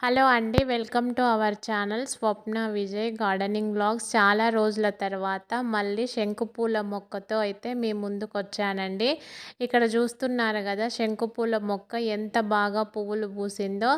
Hello అండి welcome to our channel Swapna Vijay gardening blogs చాలా రోజుల తర్వాత మళ్ళీ శంకుపూల మొక్కతో అయితే మీ ముందుకు వచ్చానండి ఇక్కడ చూస్తున్నారు కదా శంకుపూల మొక్క ఎంత బాగా పువ్వులు పూసిందో.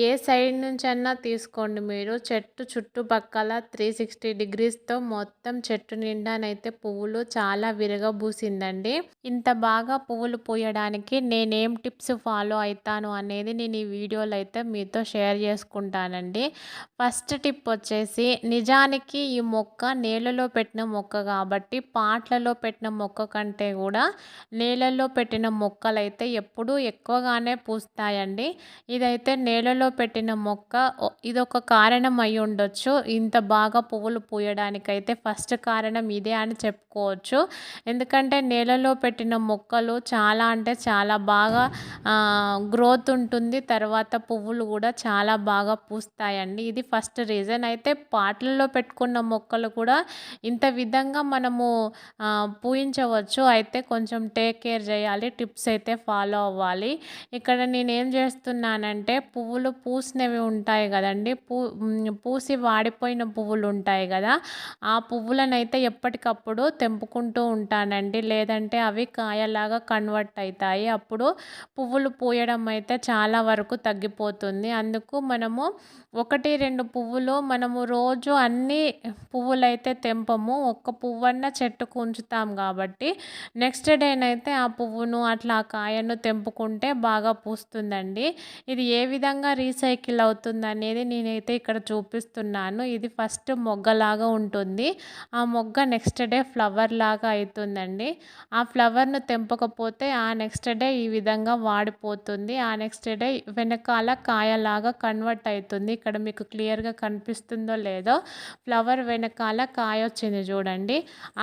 ఏ సైడ్ నుంచి తీసుకోండి మీరు. చెట్టు చుట్టుపక్కల త్రీ సిక్స్టీ డిగ్రీస్తో మొత్తం చెట్టు నిండానైతే పువ్వులు చాలా విరగబూసిందండి ఇంత బాగా పువ్వులు పూయడానికి నేనేం టిప్స్ ఫాలో అవుతాను అనేది నేను ఈ వీడియోలో అయితే మీతో షేర్ చేసుకుంటానండి. ఫస్ట్ టిప్ వచ్చేసి నిజానికి ఈ మొక్క నేలలో పెట్టిన మొక్క కాబట్టి పాట్లలో పెట్టిన మొక్క కంటే కూడా నేలలో పెట్టిన మొక్కలైతే ఎప్పుడూ ఎక్కువగానే పూస్తాయండి. ఇదైతే నేలలో పెట్టిన మొక్క ఇదొక కారణం అయి ఉండొచ్చు. ఇంత బాగా పువ్వులు పూయడానికైతే ఫస్ట్ కారణం ఇదే అని చెప్పుకోవచ్చు. ఎందుకంటే నేలలో పెట్టిన మొక్కలు చాలా అంటే చాలా బాగా గ్రోత్ ఉంటుంది. తర్వాత పువ్వులు కూడా చాలా బాగా పూస్తాయండి. ఇది ఫస్ట్ రీజన్. అయితే పాటలలో పెట్టుకున్న మొక్కలు కూడా ఇంత విధంగా మనము పూయించవచ్చు. అయితే కొంచెం టేక్ కేర్ చేయాలి. టిప్స్ అయితే ఫాలో అవ్వాలి. ఇక్కడ నేనేం చేస్తున్నానంటే పువ్వులు పూసినవి ఉంటాయి కదండి. పూ పూసి వాడిపోయిన పువ్వులు ఉంటాయి కదా. ఆ పువ్వులను అయితే ఎప్పటికప్పుడు తెంపుకుంటూ ఉంటానండి. లేదంటే అవి కాయలాగా కన్వర్ట్ అవుతాయి. అప్పుడు పువ్వులు పూయడం అయితే చాలా వరకు తగ్గిపోతుంది. అందుకు మనము ఒకటి రెండు పువ్వులు మనము రోజు అన్ని పువ్వులైతే తెంపము. ఒక్క పువ్వన్న చెట్టుకు ఉంచుతాం కాబట్టి నెక్స్ట్ డేనైతే ఆ పువ్వును అట్లా ఆ కాయను తెంపుకుంటే బాగా పూస్తుందండి. ఇది ఏ విధంగా రీసైకిల్ అవుతుంది అనేది నేనైతే ఇక్కడ చూపిస్తున్నాను. ఇది ఫస్ట్ మొగ్గలాగా ఉంటుంది. ఆ మొగ్గ నెక్స్ట్ డే ఫ్లవర్ లాగా అవుతుందండి ఆ ఫ్లవర్ను తెంపకపోతే ఆ నెక్స్ట్ డే ఈ విధంగా వాడిపోతుంది. ఆ నెక్స్ట్ డే వెనకాల కాయలాగా కన్వర్ట్ అవుతుంది. ఇక్కడ మీకు క్లియర్గా కనిపిస్తుందో లేదో ఫ్లవర్ వెనకాల కాయ వచ్చింది చూడండి.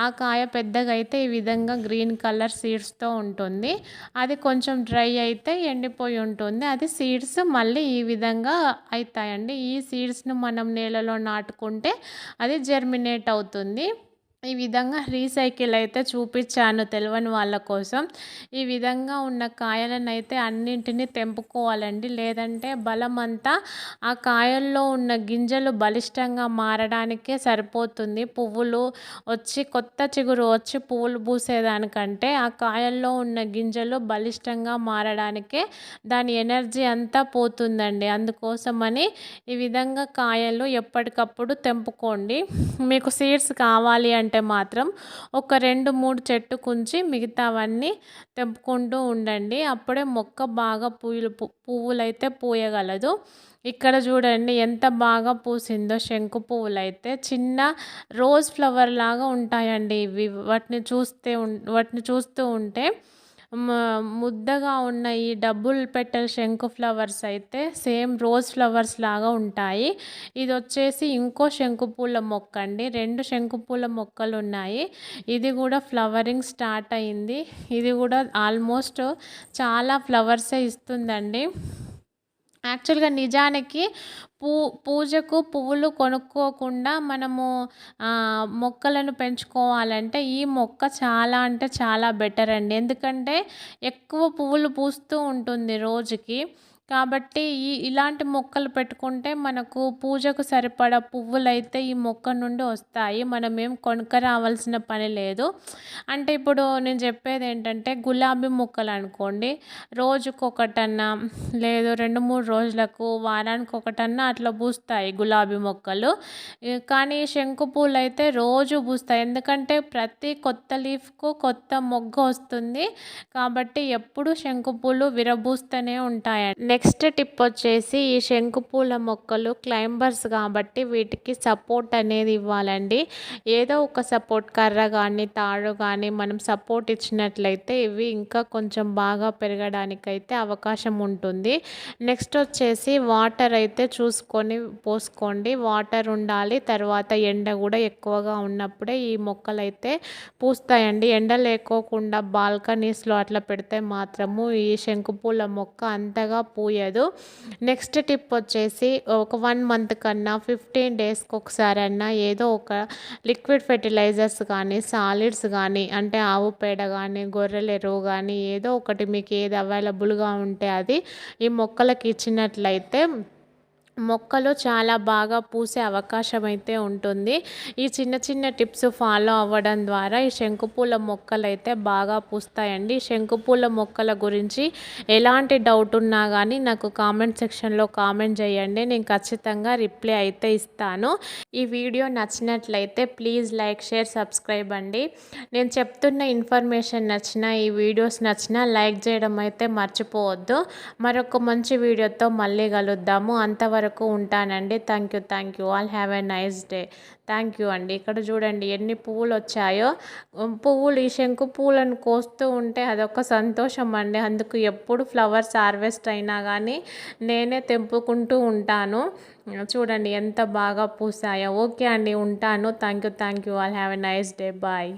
ఆ కాయ పెద్దగా అయితే ఈ విధంగా గ్రీన్ కలర్ సీడ్స్తో ఉంటుంది. అది కొంచెం డ్రై అయితే ఎండిపోయి ఉంటుంది. అది సీడ్స్ మళ్ళీ ఈ విధంగా అవుతాయండి. ఈ సీడ్స్ను మనం నేలలో నాటుకుంటే అది జర్మినేట్ అవుతుంది. ఈ విధంగా రీసైకిల్ అయితే చూపించాను తెలియని వాళ్ళ కోసం. ఈ విధంగా ఉన్న కాయలను అయితే అన్నింటినీ తెంపుకోవాలండి. లేదంటే బలం అంతా ఆ కాయల్లో ఉన్న గింజలు బలిష్టంగా మారడానికే సరిపోతుంది. పువ్వులు వచ్చి కొత్త చిగురు వచ్చి పువ్వులు పూసేదానికంటే ఆ కాయల్లో ఉన్న గింజలు బలిష్టంగా మారడానికే దాని ఎనర్జీ అంతా పోతుందండి. అందుకోసమని ఈ విధంగా కాయలు ఎప్పటికప్పుడు తెంపుకోండి. మీకు సీడ్స్ కావాలి అంటే అంటే మాత్రం ఒక రెండు మూడు చెట్టు కుంచి మిగతావన్నీ తెంపుకుంటూ ఉండండి. అప్పుడే మొక్క బాగా పూలు పువ్వులు అయితే పూయగలదు. ఇక్కడ చూడండి ఎంత బాగా పూసిందో శంకు పువ్వులు అయితే చిన్న రోజ్ ఫ్లవర్ లాగా ఉంటాయండి ఇవి. వాటిని చూస్తే వాటిని చూస్తూ ఉంటే ముద్దగా ఉన్న ఈ డబుల్ పెటల్ శంకు ఫ్లవర్స్ అయితే సేమ్ రోజ్ ఫ్లవర్స్ లాగా ఉంటాయి. ఇది వచ్చేసి ఇంకో శంకు పూల మొక్క అండి. రెండు శంకు పూల మొక్కలు ఉన్నాయి. ఇది కూడా ఫ్లవరింగ్ స్టార్ట్ అయింది. ఇది కూడా ఆల్మోస్ట్ చాలా ఫ్లవర్సే ఇస్తుందండి. యాక్చువల్గా నిజానికి పూ పూజకు పువ్వులు కొనుక్కోకుండా మనము మొక్కలను పెంచుకోవాలంటే ఈ మొక్క చాలా అంటే చాలా బెటర్ అండి. ఎందుకంటే ఎక్కువ పువ్వులు పూస్తూ ఉంటుంది రోజుకి. కాబట్టి ఈ ఇలాంటి మొక్కలు పెట్టుకుంటే మనకు పూజకు సరిపడ పువ్వులు అయితే ఈ మొక్క నుండి వస్తాయి. మనం ఏం కొనుక్క రావాల్సిన పని లేదు. అంటే ఇప్పుడు నేను చెప్పేది ఏంటంటే గులాబీ మొక్కలు అనుకోండి. రోజుకు ఒకటన్నా లేదు రెండు మూడు రోజులకు వారానికి ఒకటన్నా అట్లా పూస్తాయి గులాబీ మొక్కలు. కానీ శంకు పూలు అయితే రోజు పూస్తాయి. ఎందుకంటే ప్రతి కొత్త లీఫ్కు కొత్త మొగ్గ వస్తుంది. కాబట్టి ఎప్పుడు శంకు పూలు విరబూస్తూనే ఉంటాయి నెక్స్ట్ టిప్ వచ్చేసి ఈ శంకుపూల మొక్కలు క్లైంబర్స్ కాబట్టి వీటికి సపోర్ట్ అనేది ఇవ్వాలండి. ఏదో ఒక సపోర్ట్ కర్ర కానీ తాడు కానీ మనం సపోర్ట్ ఇచ్చినట్లయితే ఇవి ఇంకా కొంచెం బాగా పెరగడానికైతే అవకాశం ఉంటుంది. నెక్స్ట్ వచ్చేసి వాటర్ అయితే చూసుకొని పోసుకోండి. వాటర్ ఉండాలి తర్వాత ఎండ కూడా ఎక్కువగా ఉన్నప్పుడే ఈ మొక్కలు అయితే పూస్తాయండి. ఎండ లేకోకుండా బాల్కనీస్లో అట్లా పెడితే మాత్రము ఈ శంకుపూల మొక్క అంతగా పూ పూయదు నెక్స్ట్ టిప్ వచ్చేసి ఒక వన్ మంత్ కన్నా ఫిఫ్టీన్ డేస్కి ఒకసారి అన్నా ఏదో ఒక లిక్విడ్ ఫెర్టిలైజర్స్ కానీ సాలిడ్స్ కానీ అంటే ఆవు పేడ కానీ గొర్రెల ఎరువు కానీ ఏదో ఒకటి మీకు ఏది అవైలబుల్గా ఉంటే అది ఈ మొక్కలకి ఇచ్చినట్లయితే మొక్కలు చాలా బాగా పూసే అవకాశం అయితే ఉంటుంది. ఈ చిన్న చిన్న టిప్స్ ఫాలో అవ్వడం ద్వారా ఈ శంకుపూల మొక్కలు అయితే బాగా పూస్తాయండి. శంకుపూల మొక్కల గురించి ఎలాంటి డౌట్ ఉన్నా కానీ నాకు కామెంట్ సెక్షన్లో కామెంట్ చేయండి. నేను ఖచ్చితంగా రిప్లై అయితే ఇస్తాను. ఈ వీడియో నచ్చినట్లయితే ప్లీజ్ లైక్ షేర్ సబ్స్క్రైబ్ అండి. నేను చెప్తున్న ఇన్ఫర్మేషన్ నచ్చిన ఈ వీడియోస్ నచ్చిన లైక్ చేయడం అయితే మర్చిపోవద్దు. మరొక మంచి వీడియోతో మళ్ళీ కలుద్దాము. అంతవరకు వరకు ఉంటానండి. Thank you thank you. All have a nice day. Thank you అండి. ఇక్కడ చూడండి ఎన్ని పువ్వులు వచ్చాయో. పువ్వులు ఈ శంకు పువ్వులను కోస్తూ ఉంటే అదొక సంతోషం అండి. అందుకు ఎప్పుడు ఫ్లవర్స్ హార్వెస్ట్ అయినా కానీ నేనే తెంపుకుంటూ ఉంటాను. చూడండి ఎంత బాగా పూసాయో. ఓకే అండి ఉంటాను. Thank you thank you. All have a nice day. Bye.